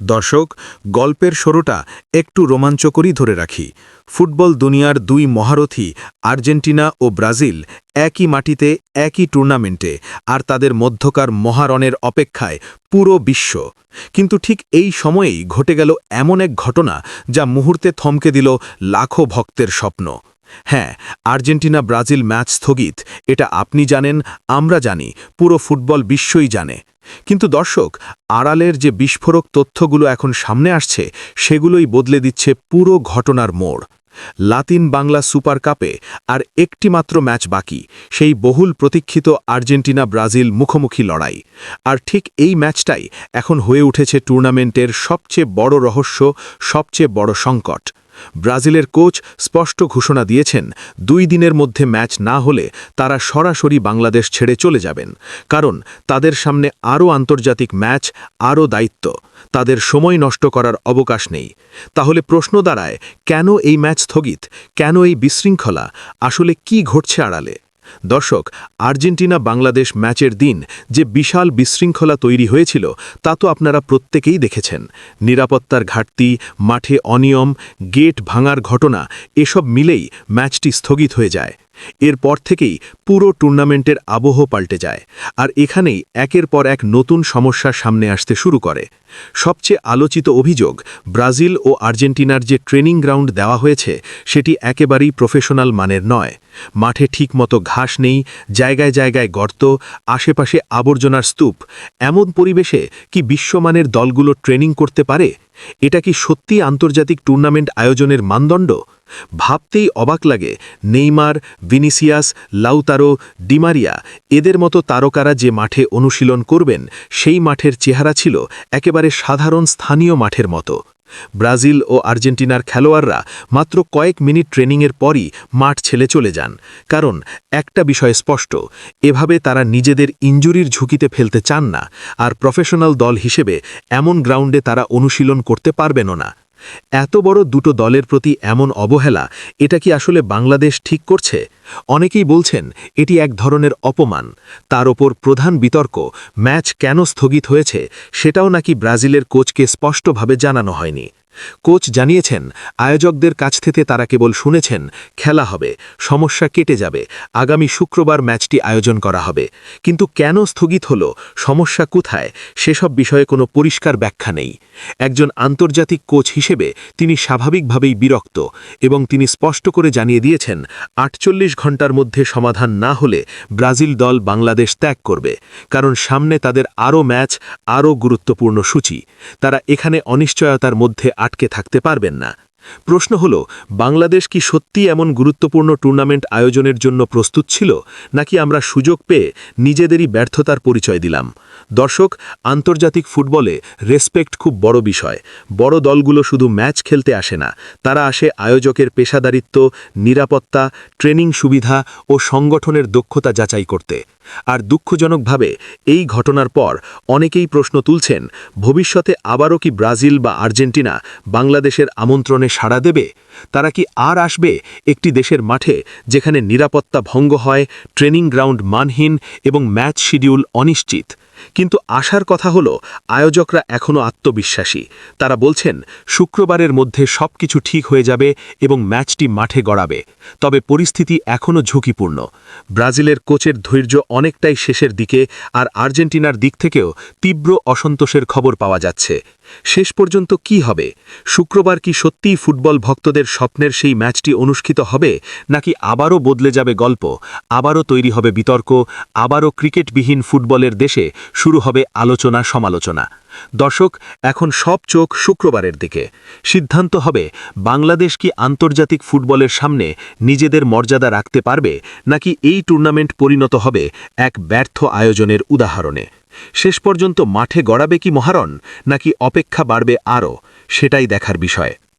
দর্শক, গল্পের শুরুটা একটু রোমাঞ্চকরই ধরে রাখি। ফুটবল দুনিয়ার দুই মহারথী আর্জেন্টিনা ও ব্রাজিল একই মাটিতে, একই টুর্নামেন্টে আর তাদের মধ্যকার মহারণের অপেক্ষায় পুরো বিশ্ব। কিন্তু ঠিক এই সময়েই ঘটে গেল এমন এক ঘটনা যা মুহূর্তে থমকে দিল লাখো ভক্তের স্বপ্ন। হ্যাঁ আর্জেন্টিনা ব্রাজিল ম্যাচ স্থগিত। এটা আপনি জানেন, আমরা জানি, পুরো ফুটবল বিশ্বই জানে। কিন্তু দর্শক, আড়ালের যে বিস্ফোরক তথ্যগুলো এখন সামনে আসছে, সেগুলোই বদলে দিচ্ছে পুরো ঘটনার মোড়। লাতিন বাংলা সুপার কাপে আর একটি মাত্র ম্যাচ বাকি, সেই বহুল প্রতীক্ষিত আর্জেন্টিনা ব্রাজিল মুখোমুখি লড়াই। আর ঠিক এই ম্যাচটাই এখন হয়ে উঠেছে টুর্নামেন্টের সবচেয়ে বড় রহস্য, সবচেয়ে বড় সংকট। ব্রাজিলের কোচ স্পষ্ট ঘোষণা দিয়েছেন, দুই দিনের মধ্যে ম্যাচ না হলে তারা সরাসরি বাংলাদেশ ছেড়ে চলে যাবেন। কারণ তাদের সামনে আরও আন্তর্জাতিক ম্যাচ, আরও দায়িত্ব। তাদের সময় নষ্ট করার অবকাশ নেই। তাহলে প্রশ্ন দাঁড়ায়, কেন এই ম্যাচ স্থগিত? কেন এই বিশৃঙ্খলা? আসলে কি ঘটছে আড়ালে? দর্শক আর্জেন্টিনা বাংলাদেশ ম্যাচের দিন যে বিশাল বিশৃঙ্খলা তৈরি হয়েছিল, তা তো আপনারা প্রত্যেকেই দেখেছেন। নিরাপত্তার ঘাটতি, মাঠে অনিয়ম, গেট ভাঙার ঘটনা, এসব মিলেই ম্যাচটি স্থগিত হয়ে যায়। এরপর থেকেই পুরো টুর্নামেন্টের আবহ পাল্টে যায়, আর এখানেই একের পর এক নতুন সমস্যা সামনে আসতে শুরু করে। সবচেয়ে আলোচিত অভিযোগ, ব্রাজিল ও আর্জেন্টিনার যে ট্রেনিং গ্রাউন্ড দেওয়া হয়েছে, সেটি একেবারেই প্রফেশনাল মানের নয়। মাঠে ঠিকমতো ঘাস নেই, জায়গায় জায়গায় গর্ত, আশেপাশে আবর্জনার স্তূপ। এমন পরিবেশে কি বিশ্বমানের দলগুলো ট্রেনিং করতে পারে? এটা কি সত্যি আন্তর্জাতিক টুর্নামেন্ট আয়োজনের মানদণ্ড? ভাবতেই অবাক লাগে নেইমার, ভিনিসিয়াস, লাউতারো, ডিমারিয়া, এদের মতো তারকারা যে মাঠে অনুশীলন করবেন, সেই মাঠের চেহারা ছিল একেবারে সাধারণ স্থানীয় মাঠের মতো। ব্রাজিল ও আর্জেন্টিনার খেলোয়াড়রা মাত্র কয়েক মিনিট ট্রেনিংয়ের পরই মাঠ ছেলে চলে যান। কারণ একটা বিষয় স্পষ্ট, এভাবে তারা নিজেদের ইঞ্জুরির ঝুঁকিতে ফেলতে চান না, আর প্রফেশনাল দল হিসেবে এমন গ্রাউন্ডে তারা অনুশীলন করতে পারবেনও না। এত বড় দুটো দলের প্রতি এমন অবহেলা, এটা কি আসলে বাংলাদেশ ঠিক করছে? অনেকেই বলছেন, এটি এক ধরনের অপমান। তার ওপর প্রধান বিতর্ক, ম্যাচ কেন স্থগিত হয়েছে, সেটাও নাকি ব্রাজিলের কোচকে স্পষ্টভাবে জানানো হয়নি। কোচ জানিয়েছেন, আয়োজকদের কাছ থেকে তারা কেবল শুনেছেন, খেলা হবে, সমস্যা কেটে যাবে, আগামী শুক্রবার ম্যাচটি আয়োজন করা হবে। কিন্তু কেন স্থগিত হল, সমস্যা কোথায়, সেসব বিষয়ে কোনো পরিষ্কার ব্যাখ্যা নেই। একজন আন্তর্জাতিক কোচ হিসেবে তিনি স্বাভাবিকভাবেই বিরক্ত এবং তিনি স্পষ্ট করে জানিয়ে দিয়েছেন, আটচল্লিশ ঘণ্টার মধ্যে সমাধান না হলে ব্রাজিল দল বাংলাদেশ ত্যাগ করবে, কারণ সামনে তাদের আরও ম্যাচ, আরও গুরুত্বপূর্ণ সূচি। তারা এখানে অনিশ্চয়তার মধ্যে আটকে থাকতে পারবেন না। প্রশ্ন হল, বাংলাদেশ কি সত্যি এমন গুরুত্বপূর্ণ টুর্নামেন্ট আয়োজনের জন্য প্রস্তুত ছিল, নাকি আমরা সুযোগ পেয়ে নিজেদেরই ব্যর্থতার পরিচয় দিলাম? দর্শক, আন্তর্জাতিক ফুটবলে রেসপেক্ট খুব বড় বিষয়। বড় দলগুলো শুধু ম্যাচ খেলতে আসে না, তারা আসে আয়োজকের পেশাদারিত্ব, নিরাপত্তা, ট্রেনিং সুবিধা ও সংগঠনের দক্ষতা যাচাই করতে। আর দুঃখজনকভাবে, এই ঘটনার পর অনেকেই প্রশ্ন তুলছেন, ভবিষ্যতে আবারও কি ব্রাজিল বা আর্জেন্টিনা বাংলাদেশের আমন্ত্রণে সাড়া দেবে, তারা কি আর আসবে একটি দেশের মাঠে যেখানে নিরাপত্তা ভঙ্গ হয়, ট্রেনিং গ্রাউন্ড মানহীন এবং ম্যাচ শিডিউল অনিশ্চিত? কিন্তু আশার কথা হলো, আয়োজকরা এখনও আত্মবিশ্বাসী। তারা বলছেন, শুক্রবারের মধ্যে সব কিছু ঠিক হয়ে যাবে এবং ম্যাচটি মাঠে গড়াবে। তবে পরিস্থিতি এখনও ঝুঁকিপূর্ণ। ব্রাজিলের কোচের ধৈর্য অনেকটাই শেষের দিকে, আর আর্জেন্টিনার দিক থেকেও তীব্র অসন্তোষের খবর পাওয়া যাচ্ছে। শেষ পর্যন্ত কি হবে? শুক্রবার কি সত্যিই ফুটবল ভক্তদের স্বপ্নের সেই ম্যাচটি অনুষ্ঠিত হবে, নাকি আবারও বদলে যাবে গল্প, আবারও তৈরি হবে বিতর্ক, আবারও ক্রিকেটবিহীন ফুটবলের দেশে শুরু হবে আলোচনা সমালোচনা। দর্শক, এখন সব চোখ শুক্রবারের দিকে। সিদ্ধান্ত হবে, বাংলাদেশ কি আন্তর্জাতিক ফুটবলের সামনে নিজেদের মর্যাদা রাখতে পারবে, নাকি এই টুর্নামেন্ট পরিণত হবে এক ব্যর্থ আয়োজনের উদাহরণে? শেষ পর্যন্ত মাঠে গড়াবে কি মহারণ, নাকি অপেক্ষা বাড়বে আরও? সেটাই দেখার বিষয়।